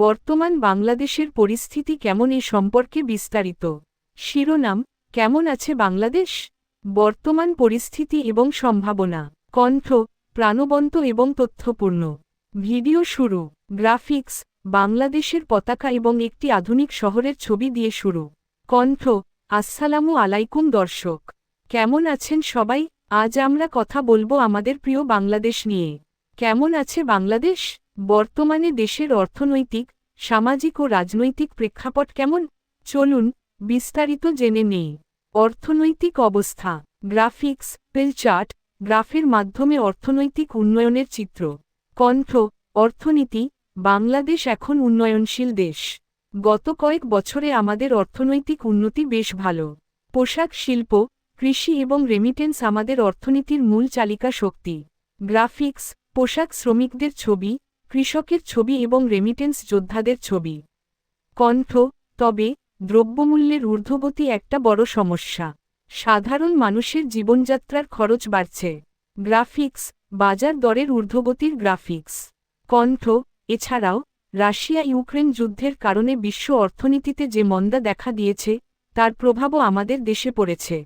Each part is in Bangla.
বর্তমান বাংলাদেশের পরিস্থিতি কেমন এ সম্পর্কে বিস্তারিত। শিরোনাম, কেমন আছে বাংলাদেশ? বর্তমান পরিস্থিতি এবং সম্ভাবনা। কণ্ঠ, প্রাণবন্ত এবং তথ্যপূর্ণ। ভিডিও শুরু। গ্রাফিক্স, বাংলাদেশের পতাকা এবং একটি আধুনিক শহরের ছবি দিয়ে শুরু। কণ্ঠ, আসসালামু আলাইকুম দর্শক। কেমন আছেন সবাই? আজ আমরা কথা বলব আমাদের প্রিয় বাংলাদেশ নিয়ে। কেমন আছে বাংলাদেশ? বর্তমানে দেশের অর্থনৈতিক, সামাজিক ও রাজনৈতিক প্রেক্ষাপট কেমন? চলুন বিস্তারিত জেনে নেই। অর্থনৈতিক অবস্থা। গ্রাফিক্স পেল চার্ট, গ্রাফের মাধ্যমে অর্থনৈতিক উন্নয়নের চিত্র। কণ্ঠ, অর্থনীতি, বাংলাদেশ এখন উন্নয়নশীল দেশ। গত কয়েক বছরে আমাদের অর্থনৈতিক উন্নতি বেশ ভালো। পোশাক শিল্প, কৃষি এবং রেমিটেন্স আমাদের অর্থনীতির মূল চালিকা শক্তি গ্রাফিক্স, পোশাক শ্রমিকদের ছবি কৃষকের ছবি এবং রেমিটেন্স যোদ্ধাদের ছবি। কণ্ঠ, তবে, দ্রব্যমূল্যের ঊর্ধ্বগতি একটা বড় সমস্যা। সাধারণ মানুষের জীবনযাত্রার খরচ বাড়ছে। গ্রাফিক্স, বাজার দরের ঊর্ধ্বগতির গ্রাফিক্স। কণ্ঠ, এছাড়াও, রাশিয়া ইউক্রেন যুদ্ধের কারণে বিশ্ব অর্থনীতিতে যে মন্দা দেখা দিয়েছে, তার প্রভাবও আমাদের দেশে পড়েছে।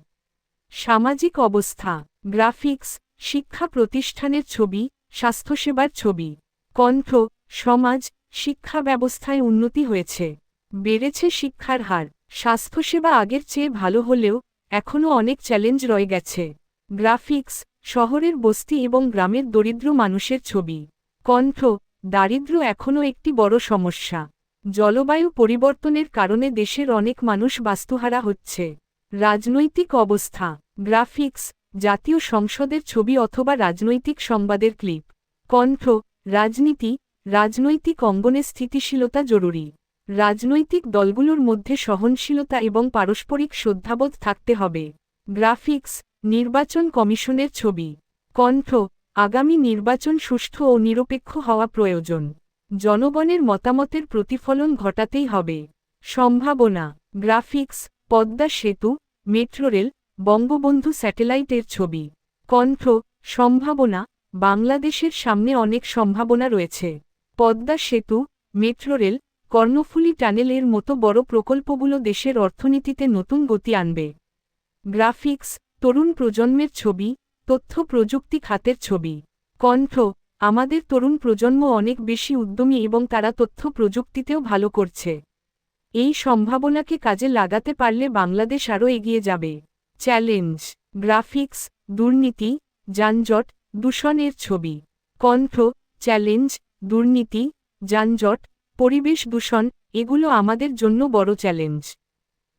সামাজিক অবস্থা। গ্রাফিক্স, শিক্ষা প্রতিষ্ঠানের ছবি, স্বাস্থ্যসেবার ছবি। কণ্ঠ সমাজ, শিক্ষা ব্যবস্থায় উন্নতি হয়েছে। বেড়েছে শিক্ষার হার। স্বাস্থ্যসেবা আগের চেয়ে ভালো হলেও এখনও অনেক চ্যালেঞ্জ রয়ে গেছে। গ্রাফিক্স, শহরের বস্তি এবং গ্রামের দরিদ্র মানুষের ছবি। কণ্ঠ দারিদ্র্য এখনও একটি বড় সমস্যা। জলবায়ু পরিবর্তনের কারণে দেশের অনেক মানুষ বাস্তুহারা হচ্ছে। রাজনৈতিক অবস্থা। গ্রাফিক্স, জাতীয় সংসদের ছবি অথবা রাজনৈতিক সংবাদের ক্লিপ। কণ্ঠ রাজনীতি, রাজনৈতিক অঙ্গনে স্থিতিশীলতা জরুরি। রাজনৈতিক দলগুলোর মধ্যে সহনশীলতা এবং পারস্পরিক শ্রদ্ধাবোধ থাকতে হবে। গ্রাফিক্স, নির্বাচন কমিশনের ছবি। কণ্ঠ, আগামী নির্বাচন সুষ্ঠু ও নিরপেক্ষ হওয়া প্রয়োজন। জনগণের মতামতের প্রতিফলন ঘটাতেই হবে। সম্ভাবনা, গ্রাফিক্স, পদ্মা সেতু মেট্রোরেল বঙ্গবন্ধু স্যাটেলাইটের ছবি। কণ্ঠ, সম্ভাবনা বাংলাদেশের সামনে অনেক সম্ভাবনা রয়েছে। পদ্মা সেতু, মেট্রো মেট্রোরেল কর্ণফুলী টানেলের মতো বড় প্রকল্পগুলো দেশের অর্থনীতিতে নতুন গতি আনবে। গ্রাফিক্স, তরুণ প্রজন্মের ছবি, তথ্য প্রযুক্তি খাতের ছবি। কণ্ঠ, আমাদের তরুণ প্রজন্ম অনেক বেশি উদ্যমী এবং তারা তথ্য প্রযুক্তিতেও ভালো করছে। এই সম্ভাবনাকে কাজে লাগাতে পারলে বাংলাদেশ আরও এগিয়ে যাবে। চ্যালেঞ্জ, গ্রাফিক্স, দুর্নীতি, যানজট দূষণের ছবি, কণ্ঠ, চ্যালেঞ্জ, দুর্নীতি, যানজট, পরিবেশ দূষণ, এগুলো আমাদের জন্য বড় চ্যালেঞ্জ।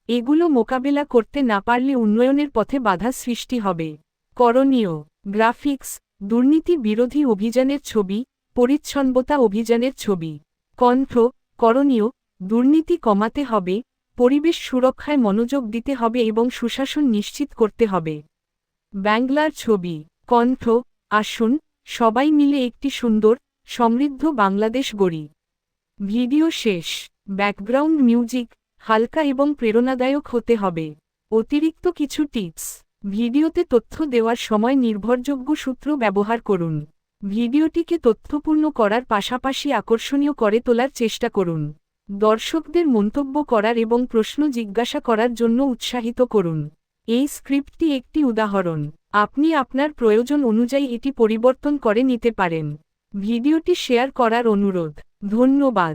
এগুলো মোকাবেলা করতে না পারলে উন্নয়নের পথে বাধা সৃষ্টি হবে। করণীয়, গ্রাফিক্স, দুর্নীতি বিরোধী অভিযানের ছবি, পরিচ্ছন্নতা অভিযানের ছবি। কণ্ঠ, করণীয়, দুর্নীতি কমাতে হবে, পরিবেশ সুরক্ষায় মনোযোগ দিতে হবে এবং সুশাসন নিশ্চিত করতে হবে। ব্যাংলার ছবি, কণ্ঠ আসুন, সবাই মিলে একটি সুন্দর, সমৃদ্ধ বাংলাদেশ গড়ি। ভিডিও শেষ। ব্যাকগ্রাউন্ড মিউজিক, হালকা এবং প্রেরণাদায়ক হতে হবে। অতিরিক্ত কিছু টিপস। ভিডিওতে তথ্য দেওয়ার সময় নির্ভরযোগ্য সূত্র ব্যবহার করুন। ভিডিওটিকে তথ্যপূর্ণ করার পাশাপাশি আকর্ষণীয় করে তোলার চেষ্টা করুন। দর্শকদের মন্তব্য করার এবং প্রশ্ন জিজ্ঞাসা করার জন্য উৎসাহিত করুন। এই স্ক্রিপ্টটি একটি উদাহরণ। আপনি আপনার প্রয়োজন অনুযায়ী এটি পরিবর্তন করে নিতে পারেন। ভিডিওটি শেয়ার করার অনুরোধ। ধন্যবাদ।